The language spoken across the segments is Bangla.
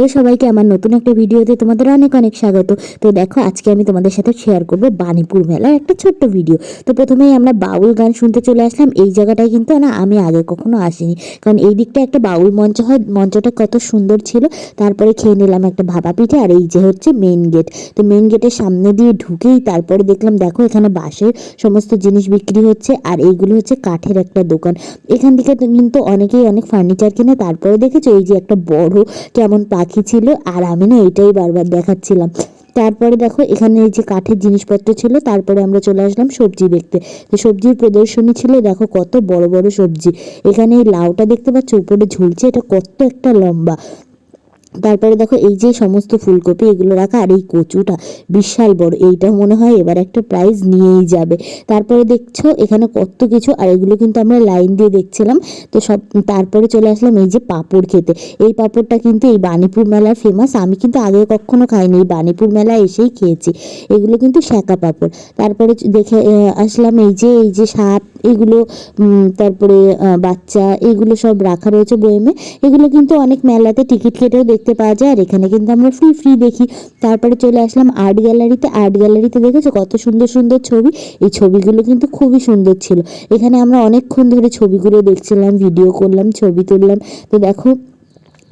হ্যালো সবাইকে আমার নতুন একটা ভিডিওতে তোমাদের অনেক অনেক স্বাগত। তো দেখো, আজকে আমি তোমাদের সাথে শেয়ার করব বাণীপুর মেলার একটা ছোট্ট ভিডিও তো প্রথমেই আমরা বাউল গান শুনতে চলে আসলাম। এই জায়গাটায় কিন্তু না, আমি আগে কখনো আসিনি। কারণ এই দিকটা একটা বাউল মঞ্চ হয়, মঞ্চটা কত সুন্দর ছিল। তারপরে খেয়ে নিলাম একটা ভাপা পিঠে, আর এই যে হচ্ছে মেন গেট তো মেন গেটের সামনে দিয়ে ঢুকেই তারপরে দেখলাম, দেখো এখানে বাঁশের সমস্ত জিনিস বিক্রি হচ্ছে, আর এইগুলো হচ্ছে কাঠের একটা দোকান। এখান থেকে তো কিন্তু অনেকেই অনেক ফার্নিচার কিনে, তারপরে দেখেছ এই যে একটা বড় কেমন পাখি ছিল আর আমি না এটাই বারবার দেখাচ্ছিলাম। তারপরে দেখো, এখানে এই যে কাঠের জিনিসপত্র ছিল, তারপরে আমরা চলে আসলাম সবজি দেখতে। তো সবজির প্রদর্শনী ছিল, দেখো কত বড় বড় সবজি। এখানে এই লাউটা দেখতে পাচ্ছ, উপরে ঝুলছে, এটা কত একটা লম্বা। তারপরে দেখো এই যে সমস্ত ফুলকপি, এগুলো রাখা, আর এই কচুটা বিশাল বড়, এইটা মনে হয় এবার একটা প্রাইজ নিয়েই যাবে। তারপরে দেখছ এখানে কত কিছু, আর এগুলো কিন্তু আমরা লাইন দিয়ে দেখছিলাম। তো সব, তারপরে চলে আসলাম এই যে পাঁপড় খেতে। এই পাঁপড়টা কিন্তু এই বাণীপুর মেলার ফেমাস আমি কিন্তু আগে কখনো খাইনি, এই বাণীপুর মেলায় এসেই খেয়েছি। এগুলো কিন্তু শ্যাকা পাঁপড়। তারপরে দেখে আসলাম এই যে এই যে সাপ, এগুলো তারপরে বাচ্চা, এগুলো সব রাখা রয়েছে বয়েমে এগুলো কিন্তু অনেক মেলাতে টিকিট কেটেও দেখতে পাওয়া যায়। আর এখানে কিন্তু আমরা ফ্রি ফ্রি দেখি। তারপরে চলে আসলাম আর্ট গ্যালারিতে আর্ট গ্যালারিতে দেখেছ কত সুন্দর সুন্দর ছবি? এই ছবিগুলো কিন্তু খুবই সুন্দর ছিল। এখানে আমরা অনেকক্ষণ ধরে ছবিগুলো দেখছিলাম ভিডিও করলাম, ছবি তুললাম। তো দেখো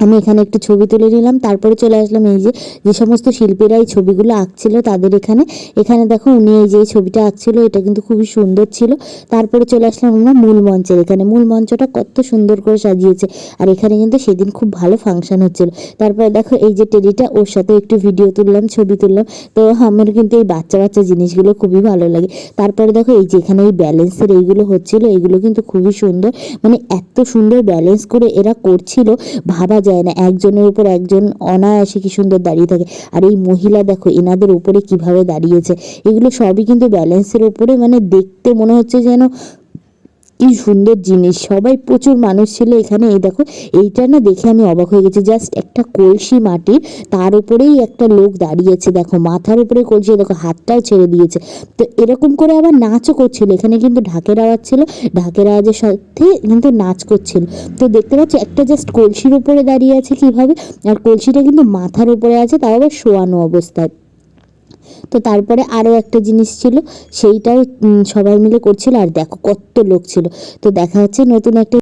আমি এখানে একটু ছবি তুলে নিলাম। তারপরে চলে আসলাম এই যে যে সমস্ত শিল্পীরা এই ছবিগুলো আঁকছিল তাদের এখানে। এখানে দেখো উনি এই যে ছবিটা আঁকছিল, এটা কিন্তু খুবই সুন্দর ছিল। তারপরে চলে আসলাম আমরা মূল মঞ্চের এখানে মূল মঞ্চটা কত সুন্দর করে সাজিয়েছে। আর এখানে কিন্তু সেদিন খুব ভালো ফাংশন হচ্ছিল। তারপরে দেখো এই যে টেডিটা, ওর সাথে একটু ভিডিও তুললাম, ছবি তুললাম। তো আমার কিন্তু এই বাচ্চা বাচ্চা জিনিসগুলো খুবই ভালো লাগে। তারপরে দেখো এই যে এখানে এই ব্যালেন্সের এইগুলো হচ্ছিল, এগুলো কিন্তু খুবই সুন্দর। মানে এত সুন্দর ব্যালেন্স করে এরা করছিল। ভাবা যায় না। একজনের উপর একজন অনায়াসে কি সুন্দর দাঁড়িয়ে থাকে। আর এই মহিলা দেখো, এনাদের উপরে কীভাবে দাঁড়িয়েছে। এগুলো সবই কিন্তু ব্যালেন্সের উপরে মানে দেখতে মনে হচ্ছে যেন কি সুন্দর জিনিস। সবাই প্রচুর মানুষ ছিল এখানে। এই দেখো, এইটা না দেখে আমি অবাক হয়ে গেছি। জাস্ট একটা কলসি মাটির, তার উপরেই একটা লোক দাঁড়িয়েছে দেখো, মাথার উপরে কলসি, দেখো, হাতটাও ছেড়ে দিয়েছে। তো এরকম করে আবার নাচও করছিল। এখানে কিন্তু ঢাকের আওয়াজ ছিল। ঢাকের আওয়াজের সাথে কিন্তু নাচ করছিল। তো দেখতে পাচ্ছি, একটা জাস্ট কলসির উপরে দাঁড়িয়ে আছে কীভাবে? আর কলসিটা কিন্তু মাথার উপরে আছে, তাও আবার শোয়ানো অবস্থায়। তো তারপরে আরও একটা জিনিস ছিল সেইটাও সবাই মিলে করছিল। আর দেখো কত লোক ছিল। তো দেখা হচ্ছে নতুন একটা